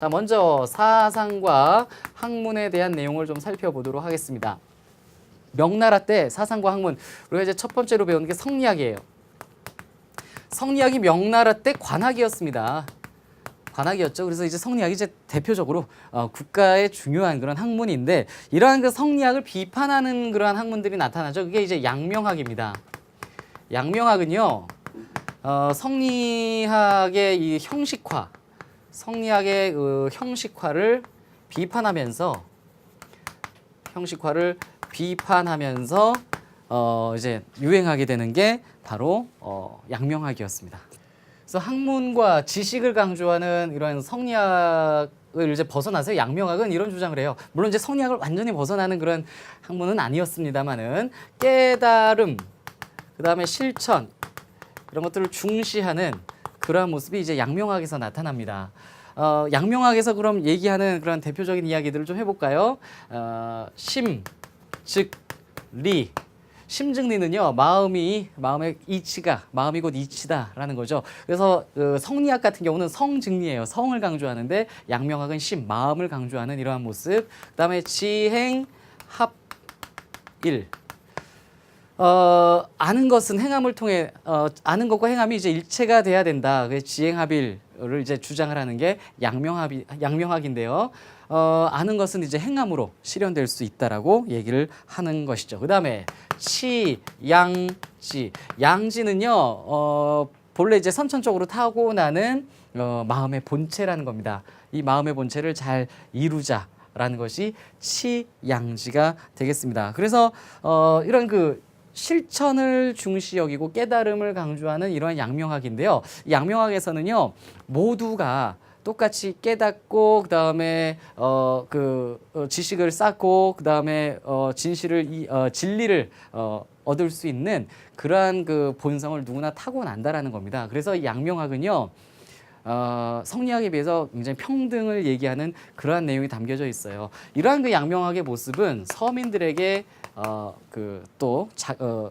자, 먼저 사상과 학문에 대한 내용을 좀 살펴보도록 하겠습니다. 명나라 때 사상과 학문 우리가 이제 첫 번째로 배우는 게 성리학이에요. 성리학이 명나라 때 관학이었습니다. 관학이었죠. 그래서 이제 성리학이 이제 대표적으로 어, 국가의 중요한 그런 학문인데 이러한 그 성리학을 비판하는 그러한 학문들이 나타나죠. 그게 이제 양명학입니다. 양명학은요, 어, 성리학의 이 형식화, 성리학의 그 형식화를 비판하면서 형식화를 비판하면서 어, 이제 유행하게 되는 게 바로 어, 양명학이었습니다. 그래서 학문과 지식을 강조하는 이런 성리학을 이제 벗어나서 양명학은 이런 주장을 해요. 물론 이제 성리학을 완전히 벗어나는 그런 학문은 아니었습니다만은 깨달음, 그 다음에 실천 이런 것들을 중시하는 그러한 모습이 이제 양명학에서 나타납니다. 어, 양명학에서 그럼 얘기하는 그런 대표적인 이야기들을 좀 해볼까요? 어, 심, 즉, 리. 심증리는요 마음이 마음의 이치가 마음이 곧 이치다라는 거죠. 그래서 그 성리학 같은 경우는 성증리예요. 성을 강조하는데 양명학은 심 마음을 강조하는 이러한 모습. 그다음에 지행 합일 어, 아는 것은 행함을 통해 어, 아는 것과 행함이 이제 일체가 돼야 된다. 그 지행합일을 이제 주장을 하는 게 양명합이 양명학인데요. 어, 아는 것은 이제 행함으로 실현될 수 있다라고 얘기를 하는 것이죠. 그다음에 치, 양지. 양지는요. 어, 본래 이제 선천적으로 타고나는 어, 마음의 본체라는 겁니다. 이 마음의 본체를 잘 이루자 라는 것이 치양지가 되겠습니다. 그래서 어, 이런 그 실천을 중시 여기고 깨달음을 강조하는 이러한 양명학인데요. 이 양명학에서는요 모두가 똑같이 깨닫고 그 다음에 어그 어, 지식을 쌓고 그 다음에 어 진실을 이, 어, 진리를 어, 얻을 수 있는 그러한 그 본성을 누구나 타고난다라는 겁니다. 그래서 이 양명학은요. 어, 성리학에 비해서 굉장히 평등을 얘기하는 그러한 내용이 담겨져 있어요. 이러한 그 양명학의 모습은 서민들에게 어, 그또 어,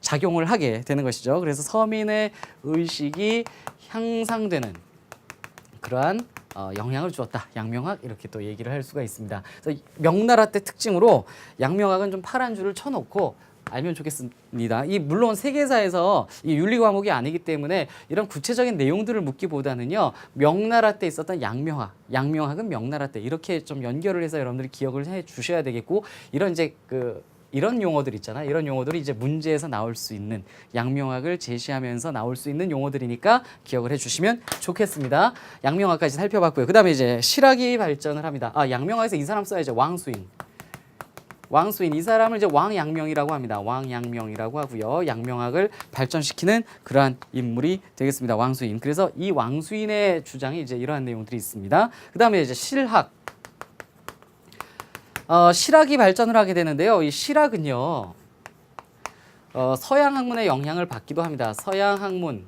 작용을 하게 되는 것이죠. 그래서 서민의 의식이 향상되는 그러한 어, 영향을 주었다. 양명학 이렇게 또 얘기를 할 수가 있습니다. 그래서 명나라 때 특징으로 양명학은 좀 파란 줄을 쳐놓고 알면 좋겠습니다. 이 물론 세계사에서 이 윤리 과목이 아니기 때문에 이런 구체적인 내용들을 묻기보다는요 명나라 때 있었던 양명학, 양명학은 명나라 때 이렇게 좀 연결을 해서 여러분들이 기억을 해 주셔야 되겠고 이런 이제 그 이런 용어들 있잖아. 이런 용어들이 이제 문제에서 나올 수 있는 양명학을 제시하면서 나올 수 있는 용어들이니까 기억을 해주시면 좋겠습니다. 양명학까지 살펴봤고요. 그다음에 이제 실학이 발전을 합니다. 아 양명학에서 이 사람 써야죠. 왕수인. 왕수인 이 사람을 이제 왕양명이라고 합니다. 왕양명이라고 하고요. 양명학을 발전시키는 그러한 인물이 되겠습니다. 왕수인. 그래서 이 왕수인의 주장이 이제 이러한 내용들이 있습니다. 그다음에 이제 실학. 어, 실학이 발전을 하게 되는데요. 이 실학은요. 어, 서양 학문의 영향을 받기도 합니다. 서양 학문이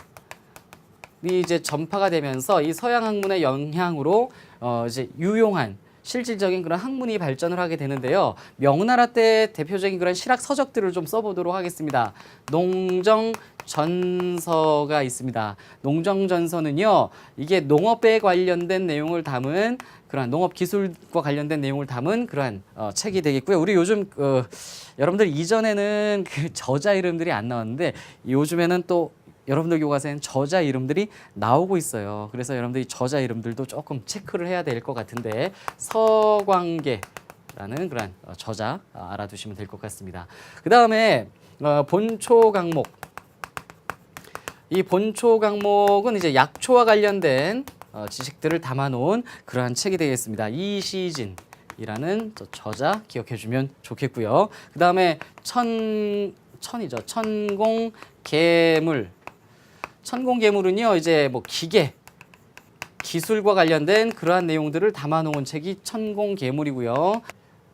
이제 전파가 되면서 이 서양 학문의 영향으로 어, 이제 유용한 실질적인 그런 학문이 발전을 하게 되는데요. 명나라 때 대표적인 그런 실학 서적들을 좀 써보도록 하겠습니다. 농정 전서가 있습니다. 농정 전서는요, 이게 농업에 관련된 내용을 담은 그러한 농업 기술과 관련된 내용을 담은 그러한 어, 책이 되겠고요. 우리 요즘 어, 여러분들 이전에는 그 저자 이름들이 안 나왔는데 요즘에는 또 여러분들 교과서에는 저자 이름들이 나오고 있어요. 그래서 여러분들이 저자 이름들도 조금 체크를 해야 될 것 같은데 서광계라는 그런 어, 저자 어, 알아두시면 될 것 같습니다. 그 다음에 어, 본초 강목. 이 본초 강목은 이제 약초와 관련된 어, 지식들을 담아놓은 그러한 책이 되겠습니다. 이시진. 이라는 저 저자 기억해 주면 좋겠고요. 그 다음에 천 천이죠. 천공 계물 천공계물은요 이제 뭐 기계 기술과 관련된 그러한 내용들을 담아놓은 책이 천공계물이고요.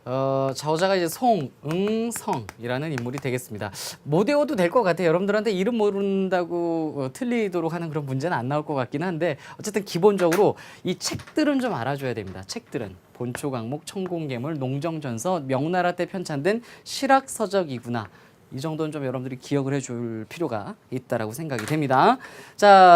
어, 저자가 이제 송응성이라는 인물이 되겠습니다. 못 외워도 될 것 같아요. 여러분들한테 이름 모른다고 어, 틀리도록 하는 그런 문제는 안 나올 것 같긴 한데 어쨌든 기본적으로 이 책들은 좀 알아줘야 됩니다. 책들은 본초 강목, 천공계물, 농정전서, 명나라 때 편찬된 실학서적이구나. 이 정도는 좀 여러분들이 기억을 해줄 필요가 있다라고 생각이 됩니다. 자.